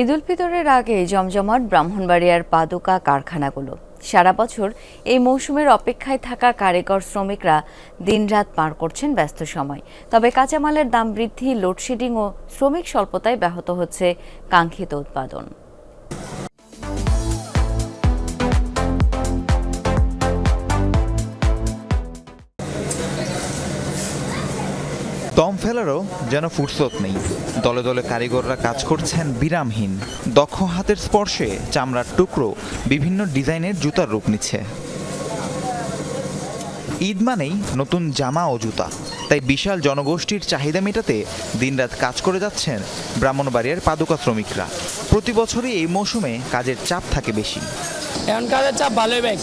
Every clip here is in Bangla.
ঈদ উল ফিতরের আগে জমজমাট ব্রাহ্মণবাড়িয়ার পাদুকা কারখানাগুলো। সারা বছর এই মৌসুমের অপেক্ষায় থাকা কারিগর শ্রমিকরা দিনরাত পার করছেন ব্যস্ত সময়। তবে কাঁচামালের দাম বৃদ্ধি, লোডশেডিং ও শ্রমিক স্বল্পতায় ব্যাহত হচ্ছে কাঙ্ক্ষিত উৎপাদন। দম ফেলারও যেন ফুরসত নেই। দলে দলে কারিগররা কাজ করছেন বিরামহীন। দক্ষ হাতের স্পর্শে চামড়ার টুকরো বিভিন্ন ডিজাইনের জুতার রূপ নিচ্ছে। ঈদ মানেই নতুন জামা ও জুতা। তাই বিশাল জনগোষ্ঠীর চাহিদা মেটাতে দিনরাত কাজ করে যাচ্ছেন ব্রাহ্মণবাড়িয়ার পাদুকা শ্রমিকরা। প্রতি বছরই এই মৌসুমে কাজের চাপ থাকে বেশি। এখন কাজের চাপ ভালোই ব্যাগ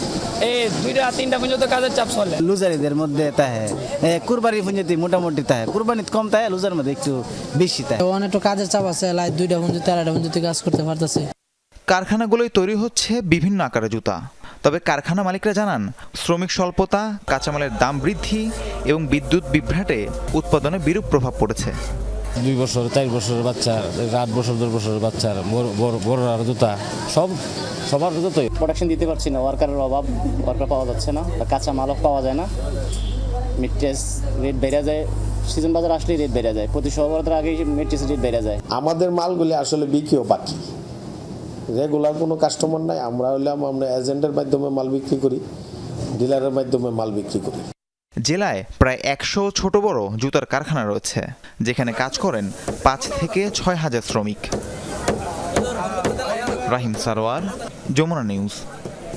এই দুইটা তিনটা পর্যন্ত কাজের চাপ চলে। লুজারিদের মধ্যে তাহে এ, কুরবানির পুঁজিতে মোটামুটি তাহে। কুরবানিত কম তাহে লুজার মধ্যে একটু বেশি তাহে। অনেক একটু কাজের চাপ আছে লাইট দুইটা পর্যন্ত আড়াইটা পর্যন্ত কাজ করতে পারতেছে। কারখানাগুলোয় তৈরি হচ্ছে বিভিন্ন আকারে জুতা। তবে কারখানা মালিকরা জানান শ্রমিক স্বল্পতা কাঁচামালের দাম বৃদ্ধি এবং বিদ্যুৎ বিভ্রাটে উৎপাদনে বিরূপ প্রভাব পড়েছে। দুই বছর চার বছরের বাচ্চার আট বছর দশ বছরের বাচ্চার বড়- বড় বড় আর জুতা সব সবার জুতোই। প্রোডাকশন দিতে পারছি না ওয়ার্কারের অভাব ওয়ার্কার পাওয়া যাচ্ছে না বা কাঁচা মালও পাওয়া যায় না। মিট্রেস রেট বেড়ে যায় সিজন বাজার আসলেই রেট বেড়ে যায় প্রতি সহবরাতের আগেই মিট্রেস রেট বেড়ে যায়। আমাদের মালগুলি আসলে বিক্রিও বাকি। রেগুলার কোনো কাস্টমার নাই আমরা হইলাম আমরা এজেন্টের মাধ্যমে মাল বিক্রি করি ডিলারের মাধ্যমে মাল বিক্রি করি। জেলায় প্রায় একশো ছোট বড় জুতার কারখানা রয়েছে, যেখানে কাজ করেন পাঁচ থেকে ছয় হাজার শ্রমিক। রাহিম সারোয়ার, যমুনা নিউজ।